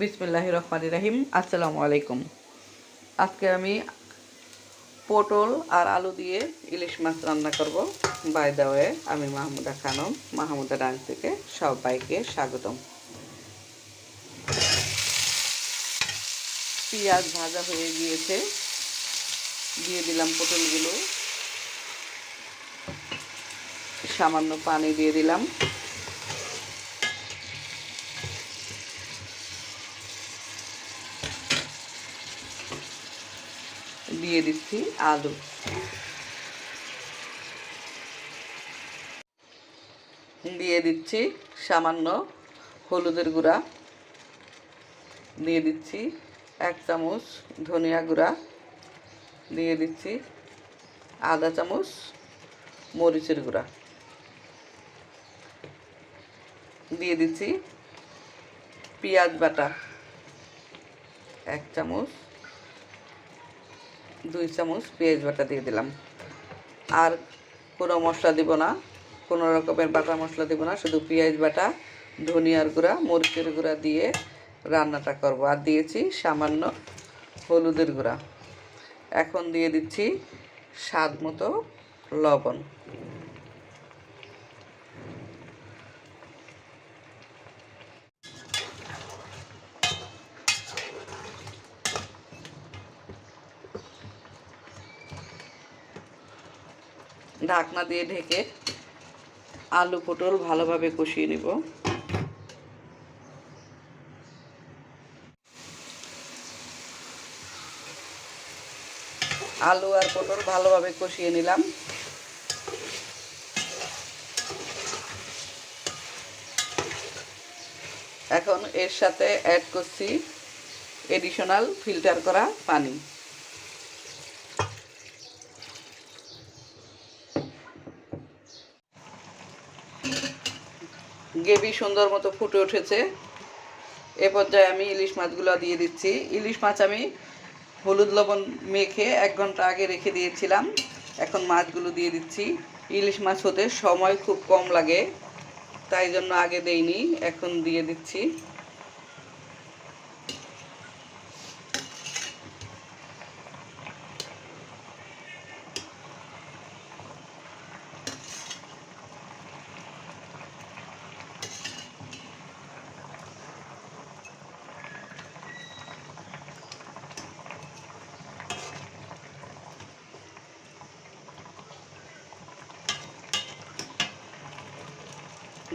বিসমিল্লাহ রহমান রাহিম। আসসালামু আলাইকুম। আজকে আমি পটল আর আলু দিয়ে ইলিশ মাছ রান্না করব। বাই দেওয়ে আমি মাহমুদা খানম, মাহমুদা ডান্স থেকে সবাইকে স্বাগতম। পেঁয়াজ ভাজা হয়ে গিয়েছে। দিয়ে দিলাম পটলগুলো। সামান্য পানি দিয়ে দিলাম। দিয়ে দিচ্ছি আলু। দিয়ে দিচ্ছি সামান্য হলুদের গুঁড়া। দিয়ে দিচ্ছি এক চামচ ধনিয়া গুঁড়া। দিয়ে দিচ্ছি আধা চামচ মরিচের গুঁড়া। দিয়ে দিচ্ছি পেঁয়াজ বাটা। এক চামচ দুই চামচ পেঁয়াজ বাটা দিয়ে দিলাম। আর কোনো মশলা দিব না, কোনো রকমের বাটা মশলা দিব না, শুধু পেঁয়াজ বাটা, ধনিয়ার গুঁড়া, মরিচের গুঁড়া দিয়ে রান্নাটা করব। আর দিয়েছি সামান্য হলুদের গুঁড়া। এখন দিয়ে দিচ্ছি স্বাদ মতো লবণ। ঢাকনা দিয়ে ঢেকে আলু পটল ভালোভাবে কষিয়ে নিব। আলু আর পটল ভালোভাবে কষিয়ে নিলাম। এখন এর সাথে অ্যাড করছি এডিশনাল ফিল্টার করা পানি। গ্রেভি সুন্দর মতো ফুটে উঠেছে। এ পর্যায়ে আমি ইলিশ মাছগুলো দিয়ে দিচ্ছি। ইলিশ মাছ আমি হলুদ লবণ মেখে এক ঘণ্টা আগে রেখে দিয়েছিলাম। এখন মাছগুলো দিয়ে দিচ্ছি। ইলিশ মাছ হতে সময় খুব কম লাগে, তাই জন্য আগে দেইনি, এখন দিয়ে দিচ্ছি।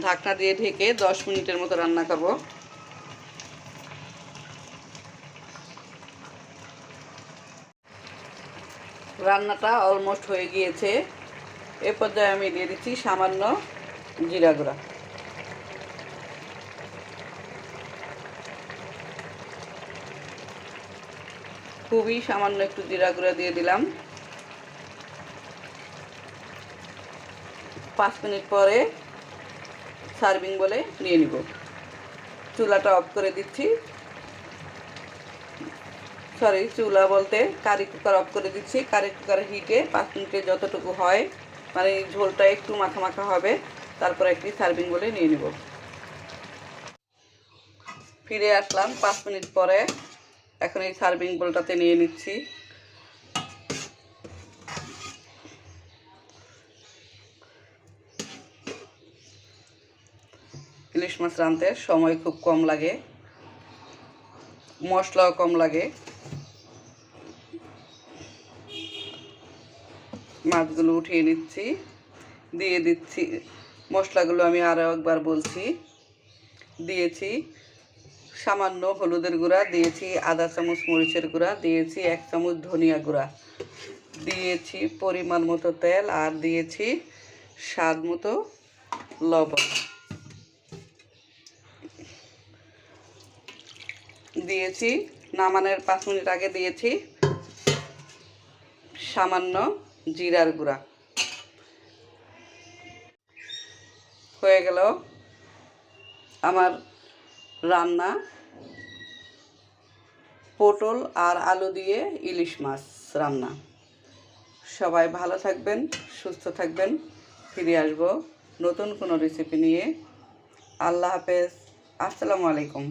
ঢাকনা দিয়ে ঢেকে দশ মিনিটের মতো রান্না করব। রান্নাটা অলমোস্ট হয়ে গিয়েছে। এ পর্যায়ে আমি দিয়ে দিচ্ছি সামান্য জিরা গুঁড়া। খুবই সামান্য একটু জিরা গুঁড়া দিয়ে দিলাম। পাঁচ মিনিট পরে সার্ভিং বলে নিয়ে নিব। চুলাটা অফ করে দিচ্ছি। সরি চুলা বলতে কারি কুকার অফ করে দিচ্ছি। কারি কুকার হিটে পাঁচ মিনিটে যতটুকু হয় মানে ঝোলটা একটু মাখা মাখা হবে, তারপর একটি সার্ভিং বলে নিয়ে নিব। ফিরে আসলাম পাঁচ মিনিট পরে। এখন এই সার্ভিং বোলটাতে নিয়ে নিচ্ছি। ইলিশ মাছ রাঁধতে সময় খুব কম লাগে। মশলাও কম লাগে। মাছগুলো উঠিয়ে নিচ্ছি, দিয়ে দিচ্ছি। মশলাগুলো আমি আরও একবার বলছি। দিয়েছি সামান্য হলুদের গুঁড়া, দিয়েছি আধা চামচ মরিচের গুঁড়া, দিয়েছি এক চামচ ধনিয়া গুঁড়া। দিয়েছি পরিমাণ মতো তেল আর দিয়েছি স্বাদ মতো লবণ। দিয়েছি, নামানোর পাঁচ মিনিট আগে দিয়েছি। সামান্য জিরার গুঁড়া। হয়ে গেল আমার রান্না। পটল আর আলু দিয়ে ইলিশ মাছ রান্না। সবাই ভালো থাকবেন, সুস্থ থাকবেন। ফিরে আসব নতুন কোনো রেসিপি নিয়ে। আল্লাহ হাফেজ। আসসালামু আলাইকুম।